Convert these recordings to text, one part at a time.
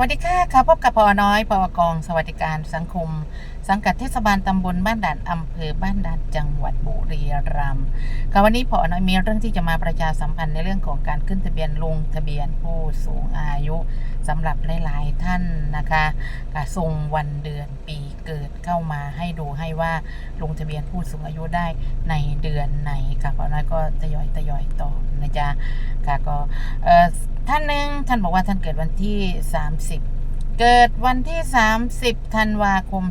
วัสดีค่ะค่ะพบกับพอน้อยพอกอง สวัสดิการสังคม สังกัดเทศบาลตำบลบ้านด่านอำเภอบ้านด่านจังหวัดบุรีรัมย์ค่ะวันนี้พอน้อยมีเรื่องที่จะมาประชาสัมพันธ์ในเรื่องของการขึ้นทะเบียนลงทะเบียนผู้สูงอายุสำหรับหลาย ๆ ท่านนะคะค่ะส่งวันเดือนปี เกิดเข้ามาให้ดูให้ว่าลงทะเบียนผู้สูงอายุได้ในเดือนไหนค่ะเพอน้อยก็ทยอยทยอยต่อนะจ๊ะค่ะก็เออท่านหนึ่งท่านบอกว่าท่านเกิดวันที่ 30เกิดวันที่ 30 ธันวาคม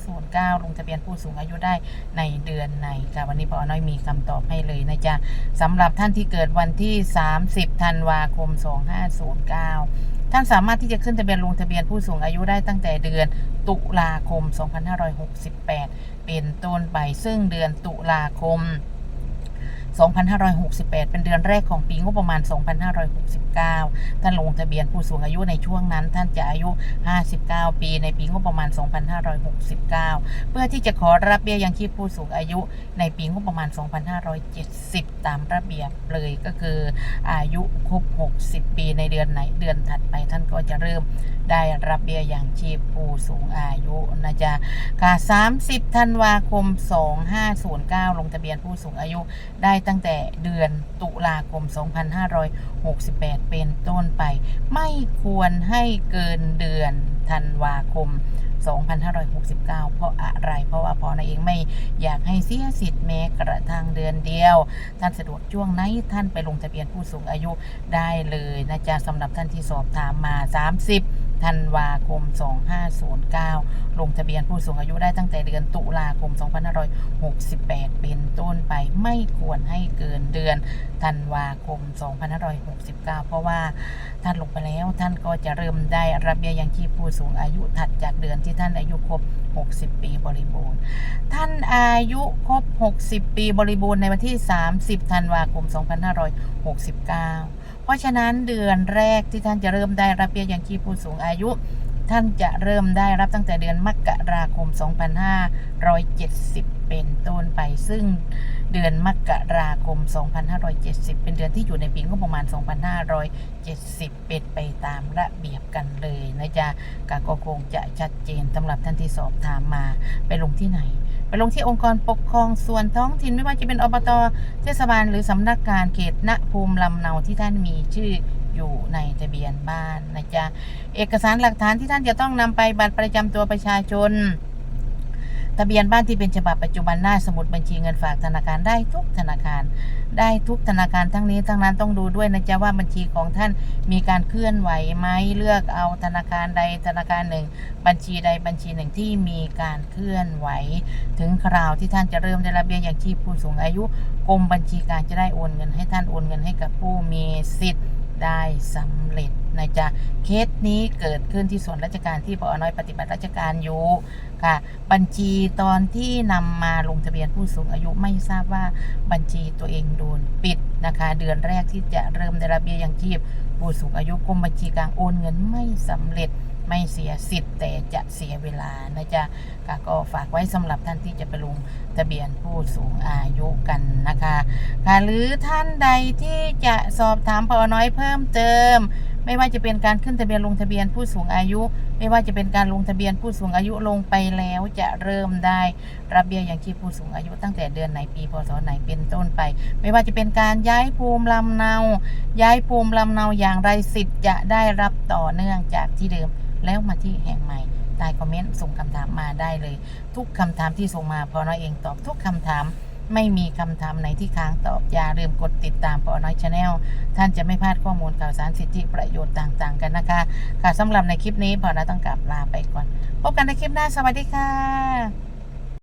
2509 ลงทะเบียนผู้สูงอายุได้ในเดือนไหนค่ะวันนี้ปอน้อยมีคำตอบให้เลยนะจ๊ะสำหรับท่านที่เกิดวันที่ 30 ธันวาคม 2509 ท่านสามารถที่จะขึ้นทะเบียนลงทะเบียนผู้สูงอายุได้ตั้งแต่เดือนตุลาคม 2568 เป็นต้นไปซึ่งเดือนตุลาคม 2568 เป็นเดือนแรกของปีงบประมาณ 2569 ท่านลงทะเบียนผู้สูงอายุในช่วงนั้น ท่านจะอายุ 59 ปีในปีงบประมาณ 2569 เพื่อที่จะขอรับเบี้ยยังชีพผู้สูงอายุในปีงบประมาณ 2570 ตามระเบียบเลยก็คืออายุครบ 60 ปีในเดือนไหนเดือนถัดไปท่านก็จะเริ่มได้รับเบี้ยยังชีพผู้สูงอายุนะจ๊ะค่ะ30 ธันวาคม 2509 ลงทะเบียนผู้สูงอายุได้ตั้งแต่เดือนตุลาคม 2568 เป็นต้นไป ไม่ควรให้เกินเดือนธันวาคม 2569 เพราะอะไร เพราะว่าพอนายเองไม่อยากให้เสียสิทธิ์แม้กระทั่งเดือนเดียว ท่านสะดวกช่วงไหนท่านไปลงทะเบียนผู้สูงอายุได้เลยนะจ๊ะสำหรับท่านที่สอบถามมา 30 ธันวาคม 2509 ลงทะเบียนผู้สูงอายุได้ตั้งแต่เดือนตุลาคม 2568 เป็นต้นไปไม่ควรให้เกินเดือนธันวาคม 2569 เพราะว่าท่านลงไปแล้วท่านก็จะเริ่มได้รับเบี้ยยังชีพผู้สูงอายุถัดจากเดือนที่ท่านอายุครบ 60 ปีบริบูรณ์ ท่านอายุครบ 60 ปีบริบูรณ์ในวันที่ 30 ธันวาคม 2569 ราะฉะนั้นเดือนแรกที่ท่านจะเริ่มได้รับเบี้ยยังชีพผู้สูงอายุ ท่านจะเริ่มได้รับตั้งแต่เดือนมกราคม 2570 เป็นต้นไปซึ่ง เดือนมกราคม 2570 เป็นเดือนที่อยู่ในปีงบประมาณ 2570 เป็นไปตามระเบียบกันเลยนะจ๊ะกก็คงจะชัดเจนสำหรับท่านที่สอบถามมาไปลงที่ไหน ไปลงที่องค์กรปกครองส่วนท้องถิ่นไม่ว่าจะเป็นอบตเทศบาลหรือสำนักงานเขตณภูมิลำเนาที่ท่านมีชื่ออยู่ในทะเบียนบ้านนะจ๊ะเอกสารหลักฐานที่ท่านจะต้องนำไปบัตรประจำตัวประชาชน ทะเบียนบ้านที่เป็นฉบับปัจจุบันหน้าสมุดบัญชีเงินฝากธนาคารได้ทุกธนาคาร ได้ทุกธนาคารทั้งนี้ทั้งนั้นต้องดูด้วยนะจ๊ะว่าบัญชีของท่านมีการเคลื่อนไหวไหมเลือกเอาธนาคารใดธนาคารหนึ่ง บัญชีใดบัญชีหนึ่งที่มีการเคลื่อนไหว ถึงคราวที่ท่านจะเริ่มได้รับเบี้ยยังชีพผู้สูงอายุกรมบัญชีการจะได้โอนเงินให้ท่านโอนเงินให้กับผู้มีสิทธิ์ได้สำเร็จ นะจ๊ะเคสนี้เกิดขึ้นที่ส่วนราชการที่ปอน้อยปฏิบัติราชการอยู่ค่ะ บัญชีตอนที่นำมาลงทะเบียนผู้สูงอายุไม่ทราบว่าบัญชีตัวเองโดนปิดนะคะ เดือนแรกที่จะเริ่มได้รับเบี้ยยังชีพผู้สูงอายุกรมบัญชีกลางโอนเงินไม่สำเร็จไม่เสียสิทธิ์แต่จะเสียเวลานะจ๊ะค่ะก็ฝากไว้สำหรับท่านที่จะไปลงทะเบียนผู้สูงอายุกันนะคะ ค่ะหรือท่านใดที่จะสอบถามปอน้อยเพิ่มเติม ไม่ว่าจะเป็นการขึ้นทะเบียนลงทะเบียนผู้สูงอายุ ไม่ว่าจะเป็นการลงทะเบียนผู้สูงอายุลงไปแล้วจะเริ่มได้รับเบี้ยยังชีพผู้สูงอายุตั้งแต่เดือนไหนปีพศไหนเป็นต้นไป ไม่ว่าจะเป็นการย้ายภูมิลำเนา ย้ายภูมิลำเนาอย่างไรสิทธิ์จะได้รับต่อเนื่องจากที่เดิมแล้วมาที่แห่งใหม่ใต้คอมเมนต์ส่งคำถามมาได้เลย ทุกคำถามที่ส่งมาพอน้อยเองตอบทุกคำถาม ไม่มีคำถามไหนที่ค้างตอบ อย่าลืมกดติดตามปอน้อยชาแนลท่านจะไม่พลาดข้อมูลข่าวสารสิทธิประโยชน์ต่างๆ กันนะคะค่ะสำหรับในคลิปนี้พอน้อยต้องกลับลาไปก่อน พบกันในคลิปหน้าสวัสดีค่ะ